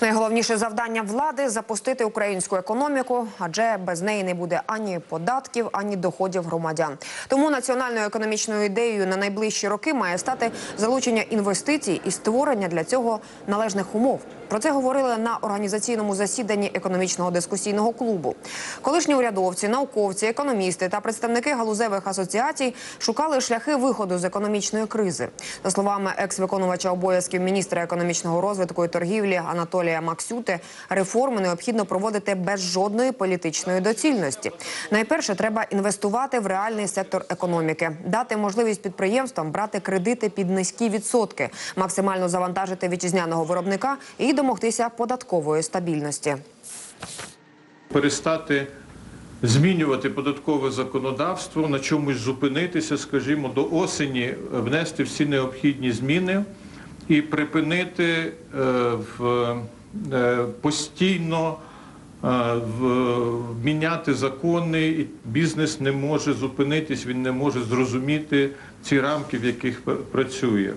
Найголовніше завдання влади запустити українську економіку, адже без неї не буде ані податків, ані доходів громадян. Тому національною економічною ідеєю на найближчі роки має стати залучення інвестицій і створення для цього належних умов. Про це говорили на організаційному засіданні економічного дискусійного клубу. Колишні урядовці, науковці, економісти та представники галузевих асоціацій шукали шляхи виходу з економічної кризи. За словами екс-виконувача обов'язків міністра економічного розвитку і торгівлі Анатолія Максюти, реформи необхідно проводити без жодної політичної доцільності. Найперше треба інвестувати в реальний сектор економіки, дати можливість підприємствам брати кредити під низькі відсотки, максимально завантажити вітчизняного виробника і домогтися податкової стабільності. перестати змінювати податкове законодавство, на чомусь зупинитися, скажімо, до осені внести всі необхідні зміни і припинити е, в, е, постійно е, міняти закони, і бізнес не може зупинитись, він не може зрозуміти ці рамки, в яких працює.